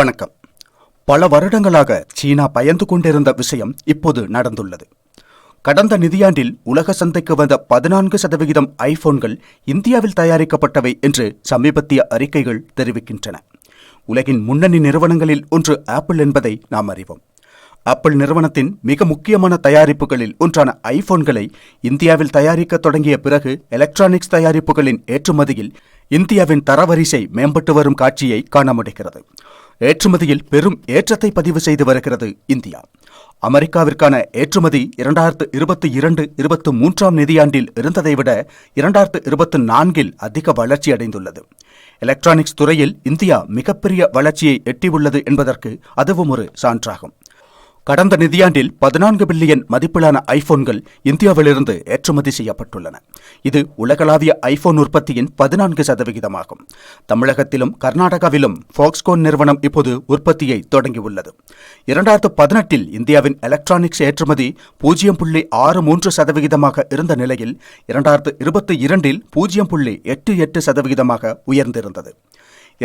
வணக்கம். பல வருடங்களாக சீனா பயந்து கொண்டிருந்த விஷயம் இப்போது நடந்துள்ளது. கடந்த நிதியாண்டில் உலக சந்தைக்கு வந்த பதினான்கு சதவிகிதம் ஐபோன்கள் இந்தியாவில் தயாரிக்கப்பட்டவை என்று சமீபத்திய அறிக்கைகள் தெரிவிக்கின்றன. உலகின் முன்னணி நிறுவனங்களில் ஒன்று ஆப்பிள் என்பதை நாம் அறிவோம். ஆப்பிள் நிறுவனத்தின் மிக முக்கியமான தயாரிப்புகளில் ஒன்றான ஐபோன்களை இந்தியாவில் தயாரிக்க தொடங்கிய பிறகு எலக்ட்ரானிக்ஸ் தயாரிப்புகளின் ஏற்றுமதியில் இந்தியாவின் தரவரிசை மேம்பட்டு வரும் காட்சியை காண முடிகிறது ஏற்றுமதியில் பெரும் ஏற்றத்தை பதிவு செய்து வருகிறது இந்தியா. அமெரிக்காவிற்கான ஏற்றுமதி இரண்டாயிரத்து இருபத்தி இரண்டு இருபத்து மூன்றாம் நிதியாண்டில் இருந்ததை விட இரண்டாயிரத்து இருபத்து நான்கில் அதிக வளர்ச்சி அடைந்துள்ளது. எலக்ட்ரானிக்ஸ் துறையில் இந்தியா மிகப்பெரிய வளர்ச்சியை எட்டியுள்ளது என்பதற்கு அதுவும் ஒரு சான்றாகும். கடந்த நிதியாண்டில் பதினான்கு பில்லியன் மதிப்பிலான ஐபோன்கள் இந்தியாவிலிருந்து ஏற்றுமதி செய்யப்பட்டுள்ளன. இது உலகளாவிய ஐபோன் உற்பத்தியின் பதினான்கு சதவிகிதமாகும். தமிழகத்திலும் கர்நாடகாவிலும் ஃபாக்ஸ்கோன் நிறுவனம் இப்போது உற்பத்தியை தொடங்கியுள்ளது. இரண்டாயிரத்து பதினெட்டில் இந்தியாவின் எலக்ட்ரானிக்ஸ் ஏற்றுமதி பூஜ்ஜியம் புள்ளி ஆறு மூன்று சதவிகிதமாக இருந்த நிலையில் இரண்டாயிரத்து இருபத்தி இரண்டில் பூஜ்ஜியம் புள்ளி எட்டு எட்டு சதவிகிதமாக உயர்ந்திருந்தது.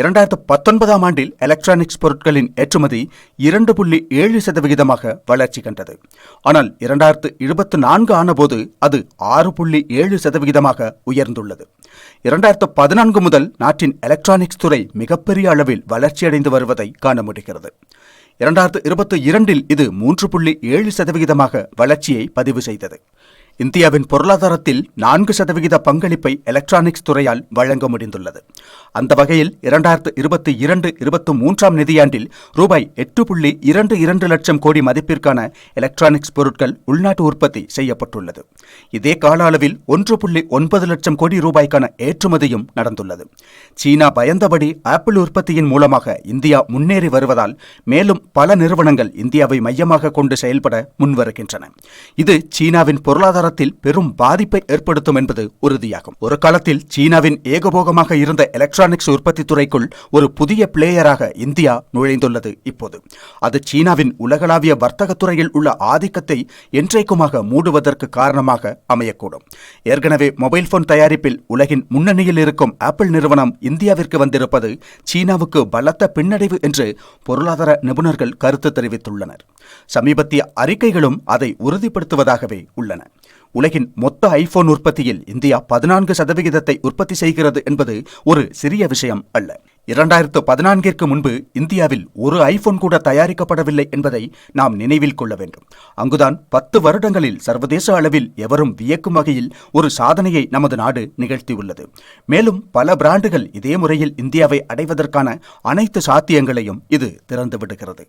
இரண்டாயிரத்து பத்தொன்பதாம் ஆண்டில் எலக்ட்ரானிக்ஸ் பொருட்களின் ஏற்றுமதி இரண்டு புள்ளி ஏழு சதவிகிதமாக வளர்ச்சி கண்டது. ஆனால் இரண்டாயிரத்து இருபத்தி நான்கு ஆனபோது அது ஆறு புள்ளி ஏழு சதவிகிதமாக உயர்ந்துள்ளது. இரண்டாயிரத்து பதினான்கு முதல் நாட்டின் எலக்ட்ரானிக்ஸ் துறை மிகப்பெரிய அளவில் வளர்ச்சியடைந்து வருவதை காண முடிகிறது. இரண்டாயிரத்து இருபத்தி இரண்டில் இது மூன்று புள்ளி ஏழு சதவிகிதமாக வளர்ச்சியை பதிவு செய்தது. இந்தியாவின் பொருளாதாரத்தில் நான்கு சதவிகித பங்களிப்பை எலக்ட்ரானிக்ஸ் துறையால் வழங்க முடிந்துள்ளது. அந்த வகையில் இரண்டாயிரத்து இருபத்தி இரண்டு இருபத்தி மூன்றாம் நிதியாண்டில் ரூபாய் எட்டு புள்ளி இரண்டு இரண்டு லட்சம் கோடி மதிப்பிற்கான எலக்ட்ரானிக்ஸ் பொருட்கள் உள்நாட்டு உற்பத்தி செய்யப்பட்டுள்ளது. இதே கால அளவில் ஒன்று புள்ளி ஒன்பது லட்சம் கோடி ரூபாய்க்கான ஏற்றுமதியும் நடந்துள்ளது. சீனா பயந்தபடி ஆப்பிள் உற்பத்தியின் மூலமாக இந்தியா முன்னேறி வருவதால் மேலும் பல நிறுவனங்கள் இந்தியாவை மையமாக கொண்டு செயல்பட முன்வருகின்றன. இது சீனாவின் பொருளாதார பொருளாதாரத்தில் பெரும் பாதிப்பை ஏற்படுத்தும் என்பது உறுதியாகும். ஒரு காலத்தில் சீனாவின் ஏகபோகமாக இருந்த எலக்ட்ரானிக்ஸ் உற்பத்தி துறைக்குள் ஒரு புதிய பிளேயராக இந்தியா நுழைந்துள்ளது இப்போது. அது சீனாவின் உலகளாவிய வர்த்தகத்துறையில் உள்ள ஆதிக்கத்தை என்றைக்குமாக மூடுவதற்கு காரணமாக அமையக்கூடும். ஏற்கனவே மொபைல் போன் தயாரிப்பில் உலகின் முன்னணியில் இருக்கும் ஆப்பிள் நிறுவனம் இந்தியாவிற்கு வந்திருப்பது சீனாவுக்கு பலத்த பின்னடைவு என்று பொருளாதார நிபுணர்கள் கருத்து தெரிவித்துள்ளனர். சமீபத்திய அறிக்கைகளும் அதை உறுதிப்படுத்துவதாகவே உள்ளன. உலகின் மொத்த ஐபோன் உற்பத்தியில் இந்தியா பதினான்கு சதவிகிதத்தை உற்பத்தி செய்கிறது என்பது ஒரு சிறிய விஷயம் அல்ல. இரண்டாயிரத்து பதினான்கிற்கு முன்பு இந்தியாவில் ஒரு ஐபோன் கூட தயாரிக்கப்படவில்லை என்பதை நாம் நினைவில் கொள்ள வேண்டும். அங்குதான் பத்து வருடங்களில் சர்வதேச அளவில் எவரும் வியக்கும் வகையில் ஒரு சாதனையை நமது நாடு நிகழ்த்தியுள்ளது. மேலும் பல பிராண்டுகள் இதே முறையில் இந்தியாவை அடைவதற்கான அனைத்து சாத்தியங்களையும் இது திறந்து விடுகிறது.